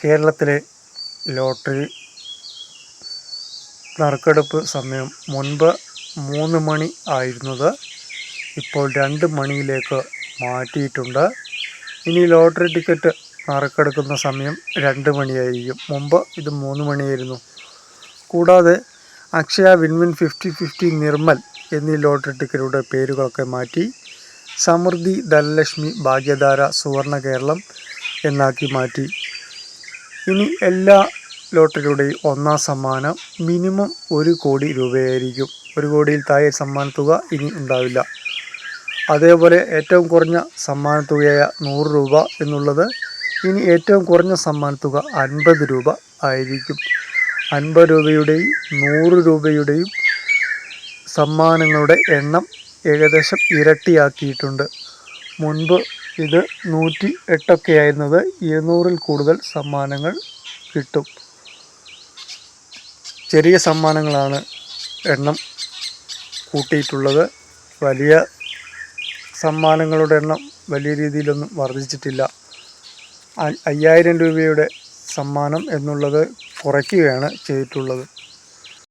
കേരളത്തിലെ ലോട്ടറി നറുക്കെടുപ്പ് സമയം മുൻപ് മൂന്ന് മണി ആയിരുന്നത് ഇപ്പോൾ രണ്ട് മണിയിലേക്ക് മാറ്റിയിട്ടുണ്ട്. ഇനി ലോട്ടറി ടിക്കറ്റ് നറുക്കെടുക്കുന്ന സമയം രണ്ട് മണിയായിരിക്കും. മുമ്പ് ഇത് മൂന്ന് മണിയായിരുന്നു. കൂടാതെ Akshaya win win fifty fifty Nirmal എന്നീ ലോട്ടറി ടിക്കറ്റുകളുടെ പേരുകളൊക്കെ മാറ്റി സമൃദ്ധി ധനലക്ഷ്മി ഭാഗ്യധാര സുവർണ കേരളം എന്നാക്കി മാറ്റി. ഇനി എല്ലാ ലോട്ടറിയുടെയും ഒന്നാം സമ്മാനം മിനിമം ഒരു കോടി രൂപയായിരിക്കും. ഒരു കോടിയിൽ താഴെ സമ്മാന തുക ഇനി ഉണ്ടാവില്ല. അതേപോലെ ഏറ്റവും കുറഞ്ഞ സമ്മാന തുകയായ നൂറ് രൂപ എന്നുള്ളത് ഇനി ഏറ്റവും കുറഞ്ഞ സമ്മാന തുക അൻപത് രൂപ ആയിരിക്കും. അൻപത് രൂപയുടെയും നൂറ് രൂപയുടെയും സമ്മാനങ്ങളുടെ എണ്ണം ഏകദേശം ഇരട്ടിയാക്കിയിട്ടുണ്ട്. മുൻപ് ഇത് നൂറ്റി എട്ടൊക്കെ ആയിരുന്നത് ഇരുന്നൂറിൽ കൂടുതൽ സമ്മാനങ്ങൾ കിട്ടും. ചെറിയ സമ്മാനങ്ങളാണ് എണ്ണം കൂട്ടിയിട്ടുള്ളത്. വലിയ സമ്മാനങ്ങളുടെ എണ്ണം വലിയ രീതിയിലൊന്നും വർദ്ധിച്ചിട്ടില്ല. അയ്യായിരം രൂപയുടെ സമ്മാനം എന്നുള്ളത് കുറയ്ക്കുകയാണ് ചെയ്തിട്ടുള്ളത്.